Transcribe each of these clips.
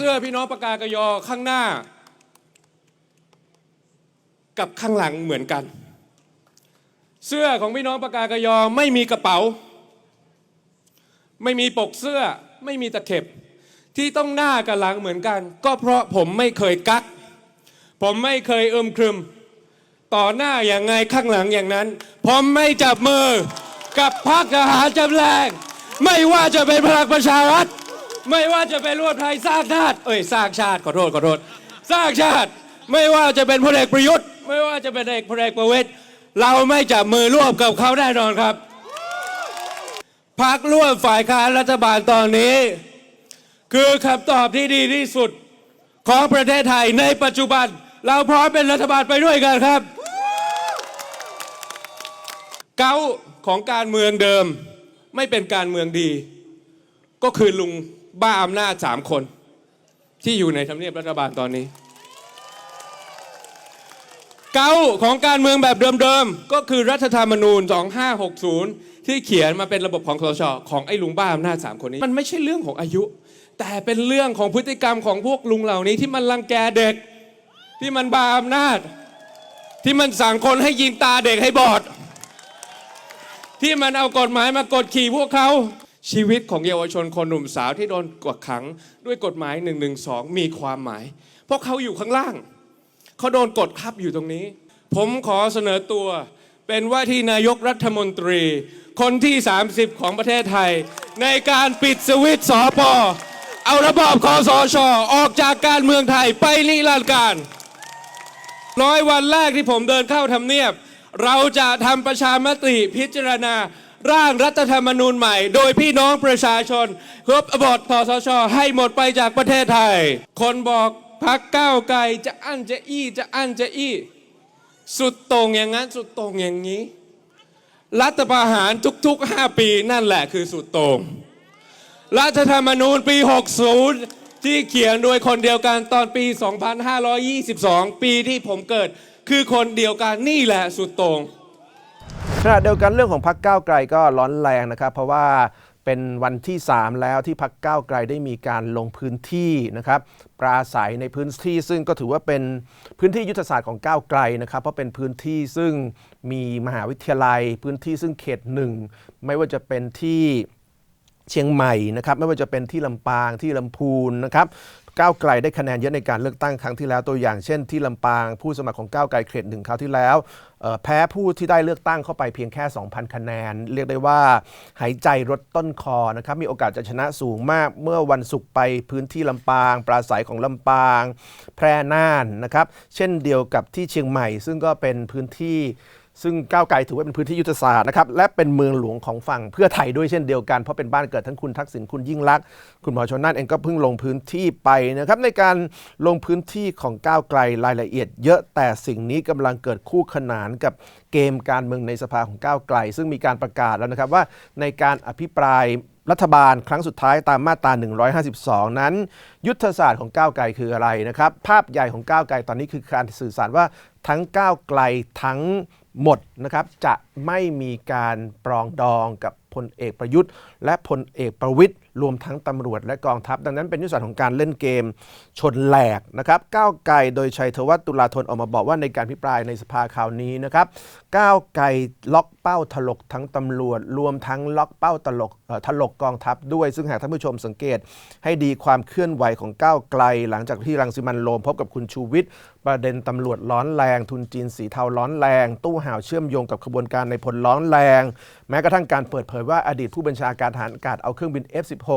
เสื้อพี่น้องปากกากยอข้างหน้า กับข้างหลังเหมือนกัน เสื้อของพี่น้องปากกากยอไม่มีกระเป๋า ไม่มีปกเสื้อไม่มีตะเข็บ ที่ต้องหน้ากับหลังเหมือนกัน ก็เพราะผมไม่เคยกัก ผมไม่เคยเอึมครึม ต่อหน้าอย่างไงข้างหลังอย่างนั้น ผมไม่จับมือกับพรรคทหารจำแรง ไม่ว่าจะเป็นพลังประชารัฐ ไม่ว่าจะเป็นรวมไทยสร้างชาติ เอ้ยสร้างชาติขอโทษขอโทษสร้างชาติ ไม่ว่าจะเป็นพลเอกประยุทธ์ ไม่ว่าจะเป็นเอกพลเอกประวิตยเราไม่จับมือร่วมกับเขาแน่นอนครับพักร่วมฝ่ายค้านรัฐบาลตอนนี้ คือคำตอบที่ดีที่สุดของประเทศไทยในปัจจุบัน เราพร้อมเป็นรัฐบาลไปด้วยกันครับ เก้าของการเมืองเดิม ไม่เป็นการเมืองดี ก็คือลุง บ้าอำนาจสามคน ที่อยู่ในทำเนียบรัฐบาลตอนนี้ เก้าของการเมืองแบบเดิมๆ ก็คือรัฐธรรมนูญ 2560 ที่เขียนมาเป็นระบบของคอสชของไอ้ลุงบ้าอำนาจสามคนนี้ มันไม่ใช่เรื่องของอายุ แต่เป็นเรื่องของพฤติกรรมของพวกลุงเหล่านี้ที่มันรังแกเด็ก ที่มันบ้าอำนาจ ที่มันสั่งคนให้ยิงตาเด็กให้บอด ที่มันเอากฎหมายมากดขี่พวกเขา ชีวิตของเยาวชนคนหนุ่มสาวที่โดนกดขังด้วยกฎหมาย1นึมีความหมาย เพราะเขาอยู่ข้างล่าง เขาโดนกดทับอยู่ตรงนี้ ผมขอเสนอตัว เป็นว่าที่นายกรัฐมนตรี คนที่ 30 ของประเทศไทย ในการปิดสวิตสอปอเอาระบอบคอสชออกจากการเมืองไทยไปนิรันดร์การร้อยวันแรกที่ผมเดินเข้าทำเนียบ เราจะทำประชามติพิจารณา ร่างรัฐธรรมนูญใหม่ โดยพี่น้องประชาชนครบบอดคอสช ให้หมดไปจากประเทศไทย คนบอกพักก้าวไกลจะอั้นจะอี้จะอั้นจะอี้ สุดต่งอย่างนั้นสุดต่งอย่างนี้ รัฐประหารทุกๆ 5 ปีนั่นแหละคือสุดต่งรัฐธรรมนูญปี 60 ที่เขียนโดยคนเดียวกันตอนปี 2522 ปีที่ผมเกิด คือคนเดียวกันนี่แหละสุดต่ง ขณะเดียวกันเรื่องของพักก้าวไกลก็ร้อนแรงนะครับ เพราะว่าเป็นวันที่ 3 แล้วที่พักก้าวไกลได้มีการลงพื้นที่นะครับปราศัยในพื้นที่ซึ่งก็ถือว่าเป็นพื้นที่ยุทธศาสตร์ของก้าวไกลนะครับ เพราะเป็นพื้นที่ซึ่งมีมหาวิทยาลัย พื้นที่ซึ่งเขตหนึ่งไม่ว่าจะเป็นที่เชียงใหม่นะครับไม่ว่าจะเป็นที่ลำปางที่ลำพูนนะครับ ก้าวไกลได้คะแนนเยอะในการเลือกตั้งครั้งที่แล้วตัวอย่างเช่นที่ลำปางผู้สมัครของก้าวไกลเขตหนึ่งคราวที่แล้วแพ้ผู้ที่ได้เลือกตั้งเข้าไปเพียงแค่ 2,000 คะแนน เรียกได้ว่าหายใจรถต้นคอนะครับมีโอกาสจะชนะสูงมากเมื่อวันศุกร์ไปพื้นที่ลำปาง ปราศัยของลำปาง แพร่น่านนะครับเช่นเดียวกับที่เชียงใหม่ ซึ่งก็เป็นพื้นที่ ซึ่งก้าวไกลถือว่าเป็นพื้นที่ยุทธศาสตร์นะครับและเป็นเมืองหลวงของฝั่งเพื่อไทยด้วยเช่นเดียวกัน เพราะเป็นบ้านเกิดทั้งคุณทักษิณคุณยิ่งลักษณ์คุณหมอชนน่านเองก็เพิ่งลงพื้นที่ไปนะครับในการลงพื้นที่ของก้าวไกลรายละเอียด เยอะแต่สิ่งนี้กำลังเกิดคู่ขนานกับเกมการเมืองในสภาของก้าวไกล ซึ่งมีการประกาศแล้วนะครับว่าในการอภิปรายรัฐบาลครั้งสุดท้ายตามมาตรา 152 นั้น ยุทธศาสตร์ของก้าวไกลคืออะไรนะครับภาพใหญ่ของก้าวไกลตอนนี้คือการสื่อสารว่าทั้งก้าวไกลทั้ง หมดนะครับจะไม่มีการปรองดองกับพลเอกประยุทธ์ และพลเอกประวิทย์ รวมทั้งตำรวจและกองทัพ ดังนั้นเป็นยุทธศาสตร์ของการเล่นเกม ชนแหลกนะครับก้าวไกลโดยชัยธวัฒน์ตุลาธนออกมาบอกว่าในการพิปรายในสภาคราวนี้นะครับก้าวไกลล็อกเป้าถลกทั้งตำรวจ รวมทั้งล็อกเป้าตลกถลกกองทัพด้วย ซึ่งหากท่านผู้ชมสังเกต ให้ดีความเคลื่อนไหวของก้าวไกล หลังจากที่รังสิมันโรมพบกับคุณชูวิทย์ประเด็นตำรวจร้อนแรง ทุนจีนสีเทาร้อนแรง ตู้ห่าวเชื่อมโยงกับขบวนการในพลร้อนแรง แม้กระทั่งการเปิดเผยว่าอดีตผู้บัญชาการทหารอากาศเอาเครื่องบิน F16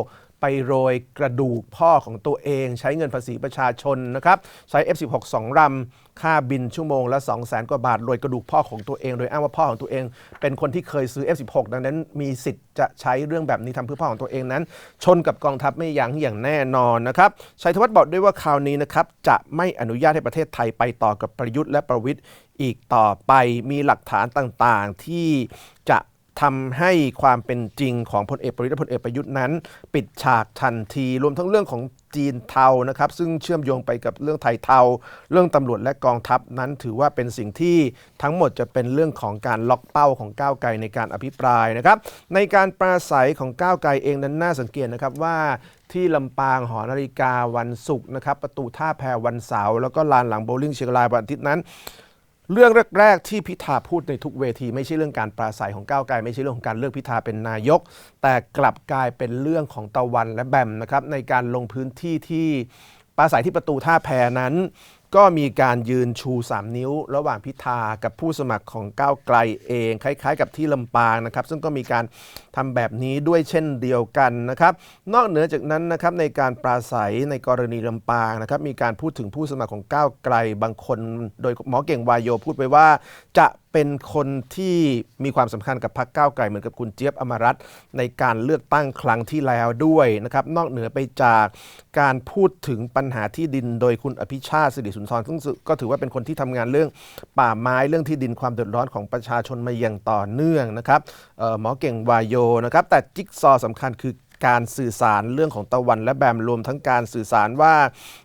ไปโรยกระดูกพ่อของตัวเองใช้เงินภาษีประชาชนนะครับใช้ F16 2ลำค่าบินชั่วโมงละ 2 0 0แสนกว่าบาทโรยกระดูกพ่อของตัวเอง โดยอ้างว่าพ่อของตัวเอง เป็นคนที่เคยซื้อ F16 ดังนั้นมีสิทธิ์จะใช้เรื่องแบบนี้ทำเพื่อพ่อของตัวเองนั้น ชนกับกองทัพไม่ยั้งอย่างแน่นอนนะครับชัยธวัฒน์บอกด้วยว่าคราวนี้นะครับจะไม่อนุญาตให้ประเทศไทยไปต่อกับประยุทธ์และประวิทย์อีกต่อไปมีหลักฐานต่างๆ ที่จะ ทำให้ความเป็นจริงของพลเอกประวิตรและพลเอกประยุทธ์นั้น ปิดฉากทันที รวมทั้งเรื่องของจีนเทานะครับ ซึ่งเชื่อมโยงไปกับเรื่องไทยเทา เรื่องตำรวจและกองทัพนั้นถือว่าเป็นสิ่งที่ทั้งหมดจะเป็นเรื่องของการล็อกเป้าของก้าวไกลในการอภิปรายนะครับ ในการปราศัยของก้าวไกลเองนั้นน่าสังเกตนะครับว่าที่ลำปางหอนาฬิกาวันศุกร์นะครับ ประตูท่าแพวันเสาร์แล้วก็ลานหลังโบลิ่งเชียงรายวันอาทิตย์นั้น เรื่องแรก ๆ ที่พิธาพูดในทุกเวที ไม่ใช่เรื่องการปราศัยของก้าวไกลไม่ใช่เรื่องของการเลือกพิธาเป็นนายก แต่กลับกลายเป็นเรื่องของตะวันและแบมนะครับในการลงพื้นที่ที่ปราศัยที่ประตูท่าแพนั้น ก็มีการยืนชู 3 นิ้ว ระหว่างพิธากับผู้สมัครของก้าวไกลเอง คล้าย ๆ กับที่ลำปางนะครับ ซึ่งก็มีการทำแบบนี้ด้วยเช่นเดียวกันนะครับ นอกเหนือจากนั้นนะครับในการปราศัยในกรณีลำปางนะครับ มีการพูดถึงผู้สมัครของก้าวไกล บางคน โดยหมอเก่งวายโยพูดไปว่า จะ เป็นคนที่มีความสำคัญกับพรรคก้าวไกลเหมือนกับคุณเจี๊ยบอมรัตน์ในการเลือกตั้งครั้งที่แล้วด้วยนะครับ นอกเหนือไปจากการพูดถึงปัญหาที่ดินโดยคุณอภิชาติสิริสุนทรซึ่งก็ถือว่าเป็นคนที่ทำงานเรื่องป่าไม้เรื่องที่ดินความเดือดร้อนของประชาชนมาอย่างต่อเนื่องนะครับหมอเก่งวายโยนะครับแต่จิ๊กซอว์สำคัญคือ การสื่อสารเรื่องของตะวัน และแบมรวมทั้งการสื่อสารว่า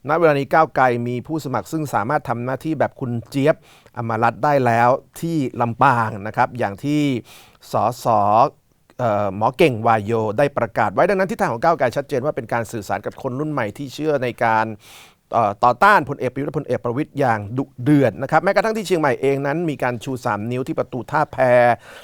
ณเวลานี้ก้าวไกลมีผู้สมัครซึ่งสามารถทำหน้าที่แบบคุณเจี๊ยบอมรัตได้แล้วที่ลำปางนะครับอย่างที่สสเอ่อหมอเก่งวายโยได้ประกาศไว้ดังนั้นทิศทางของก้าวไกลชัดเจนว่าเป็นการสื่อสารกับคนรุ่นใหม่ที่เชื่อในการ ต่อต้านพลเอกประยุทธ์และพลเอกประวิตยอย่างดุเดือดนะครับแม้กระทั่งที่เชียงใหม่เองนั้นมีการชู 3 นิ้วที่ประตูท่าแพ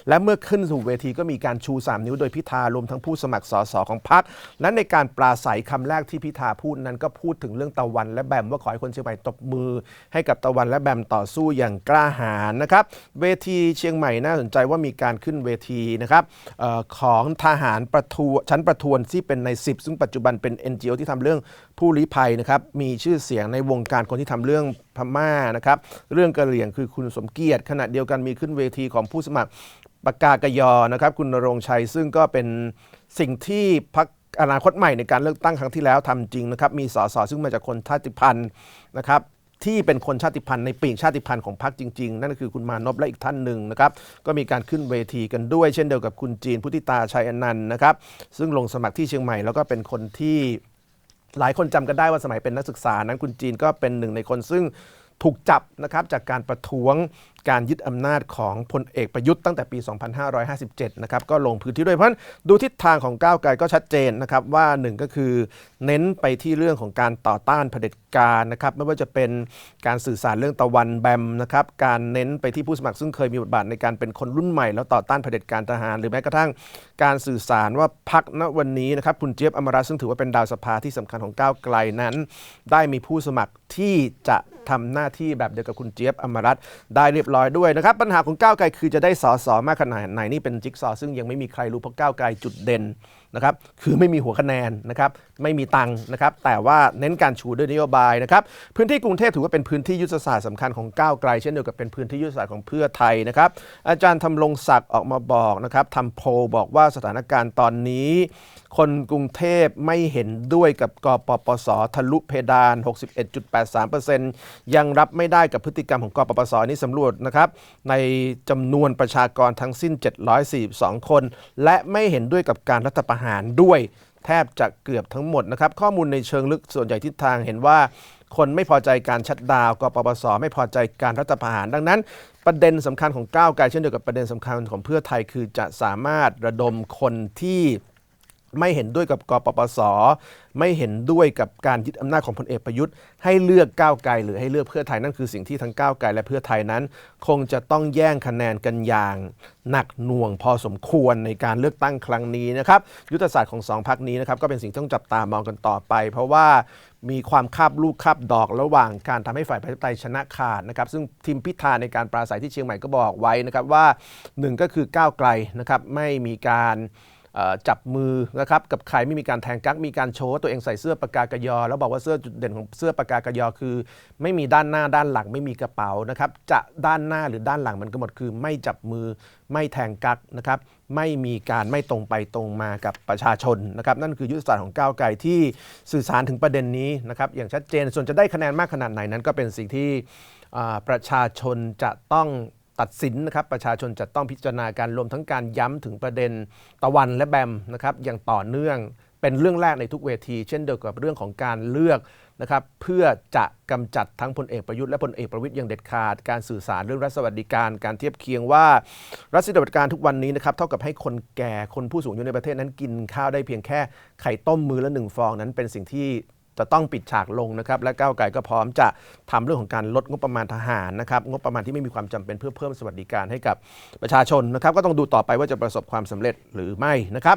และเมื่อขึ้นสู่เวทีก็มีการชู 3 นิ้วโดยพิธารวมทั้งผู้สมัครสสของพรรคและในการปราศัยคำแรกที่พิธาพูดนั้นก็พูดถึงเรื่องตะวัน และแบมว่าขอให้คนเชียงใหม่ตบมือ ให้กับตะวันและแบมต่อสู้อย่างกล้าหาญนะครับเวทีเชียงใหม่น่าสนใจว่ามีการขึ้นเวทีนะครับออของทหารประทวนชั้นประทวนที่เป็นใน 10 ซึ่งปัจจุบันเป็น NGO ที่ทำเรื่องผู้ลี้ภัยนะครับมีชื่อเสียงในวงการคนที่ทำเรื่องพม่านะครับ เรื่องกระเหรี่ยงคือคุณสมเกียรติขณะเดียวกันมีขึ้นเวทีของผู้สมัครปากกากยอนะครับ คุณนรงชัยซึ่งก็เป็นสิ่งที่พักอนาคตใหม่ในการเลือกตั้งครั้งที่แล้วทำจริงนะครับ มีสสซึ่งมาจากคนชาติพันธุ์นะครับที่เป็นคนชาติพันธุ์ในปีกชาติพันธุ์ของพรรคจริง ๆ นั่นก็คือคุณมานพและอีกท่านหนึ่งนะครับ ก็มีการขึ้นเวทีกันด้วย เช่นเดียวกับคุณจีนพุทธิตาชัยอนันต์นะครับ ซึ่งลงสมัครที่เชียงใหม่แล้วก็เป็นคนที่ หลายคนจำกันได้ว่าสมัยเป็นนักศึกษานั้นคุณจีนก็เป็นหนึ่งในคนซึ่งถูกจับนะครับจากการประท้วง การยึดอำนาจของพลเอกประยุทธ์ตั้งแต่ปี 2557 นะครับก็ลงพื้นที่ด้วยเพราะดูทิศทางของก้าวไกลก็ชัดเจนนะครับว่าหนึ่งก็คือเน้นไปที่เรื่องของการต่อต้านเผด็จการนะครับไม่ว่าจะเป็นการสื่อสารเรื่องตะวันแบมนะครับการเน้นไปที่ผู้สมัครซึ่งเคยมีบทบาทในการเป็นคนรุ่นใหม่ แล้วต่อต้านเผด็จการทหาร หรือแม้กระทั่งการสื่อสารว่าพักณวันนี้นะครับคุณเจี๊ยบอมรัตซึ่งถือว่าเป็นดาวสภาที่สำคัญของก้าวไกลนั้น ได้มีผู้สมัครที่จะทำหน้าที่แบบเดียวกับคุณเจี๊ยบอมรัตได้เรียบร้อยด้วยนะครับ ปัญหาของก้าวไกลคือจะได้สอสอมากขนาดไหนนี่เป็นจิ๊กซอว์ซึ่งยังไม่มีใครรู้เพราะก้าวไกลจุดเด่น นะครับคือไม่มีหัวคะแนนนะครับไม่มีตังค์นะครับแต่ว่าเน้นการชูด้วยนโยบายนะครับพื้นที่กรุงเทพถือว่าเป็นพื้นที่ยุทธศาสตร์สำคัญของก้าวไกล เช่นเดียวกับเป็นพื้นที่ยุทธศาสตร์ของเพื่อไทยนะครับอาจารย์ทำรงศักดิ์ออกมาบอกนะครับทำโพลบอกว่าสถานการณ์ตอนนี้ คนกรุงเทพไม่เห็นด้วยกับกปปสทะลุเพดาน 61.83%ยังรับไม่ได้กับพฤติกรรมของกปปสนี่สำรวจนะครับในจำนวนประชากรทั้งสิ้น 742 คน และไม่เห็นด้วยกับการรัฐประหารหารด้วยแทบจะเกือบทั้งหมดนะครับ ข้อมูลในเชิงลึกส่วนใหญ่ทิศทางเห็นว่า คนไม่พอใจการชัดดาวกปปส ไม่พอใจการรัฐประหารดังนั้น ประเด็นสำคัญของก้าวไกลเช่นเดียวกับประเด็นสำคัญของเพื่อไทยคือจะสามารถระดมคนที่ ไม่เห็นด้วยกับกปปส ไม่เห็นด้วยกับการยึดอำนาจของพลเอกประยุทธ์ ให้เลือกก้าวไกลหรือให้เลือกเพื่อไทยนั่นคือสิ่งที่ทั้งก้าวไกลและเพื่อไทยนั้น คงจะต้องแย่งคะแนนกันอย่างหนักหน่วงพอสมควรในการเลือกตั้งครั้งนี้นะครับยุทธศาสตร์ของสองพักนี้นะครับก็เป็นสิ่งที่ต้องจับตามองกันต่อไป เพราะว่ามีความคาบลูกคาบดอกระหว่างการทำให้ฝ่ายประชาธิปไตยชนะขาดนะครับ ซึ่งทีมพิธาในการปราศัยที่เชียงใหม่ก็บอกไว้นะครับว่าหนึ่งก็คือก้าวไกลนะครับไม่มีการ จับมือนะครับกับใครไม่มีการแทงกั๊กมีการโชว์ตัวเองใส่เสื้อปากกากยอ แล้วบอกว่าเสื้อจุดเด่นของเสื้อปากกากยอคือ ไม่มีด้านหน้าด้านหลังไม่มีกระเป๋านะครับจะด้านหน้าหรือด้านหลังมันก็หมดคือ ไม่จับมือไม่แทงกั๊กนะครับไม่มีการไม่ตรงไปตรงมากับประชาชนนะครับนั่นคือยุทธศาสตร์ของก้าวไกลที่สื่อสารถึงประเด็นนี้นะครับอย่างชัดเจนส่วนจะได้คะแนนมากขนาดไหนนั้นก็เป็นสิ่งที่ประชาชนจะต้อง ตัดสินนะครับประชาชนจะต้องพิจารณาการรวมทั้งการย้ำถึงประเด็นตะวันและแบมนะครับอย่างต่อเนื่องเป็นเรื่องแรกในทุกเวที เช่นเดียวกับเรื่องของการเลือกนะครับเพื่อจะกำจัดทั้งพลเอกประยุทธ์และพลเอกประวิตยอย่างเด็ดขาด การสื่อสารเรื่องรัฐสวัสดิการ การเทียบเคียงว่ารัฐสวัสดิการทุกวันนี้นะครับเท่ากับให้คนแก่คนผู้สูงอายุในประเทศนั้นกินข้าวได้เพียงแค่ไข่ต้มมือละหนึ่งฟองนั้นเป็นสิ่งที่ จะต้องปิดฉากลงนะครับและก้าวไกลก็พร้อมจะทำเรื่องของการลดงบประมาณทหารนะครับงบประมาณที่ไม่มีความจำเป็นเพื่อเพิ่มสวัสดิการให้กับประชาชนนะครับก็ต้องดูต่อไปว่าจะประสบความสำเร็จหรือไม่นะครับ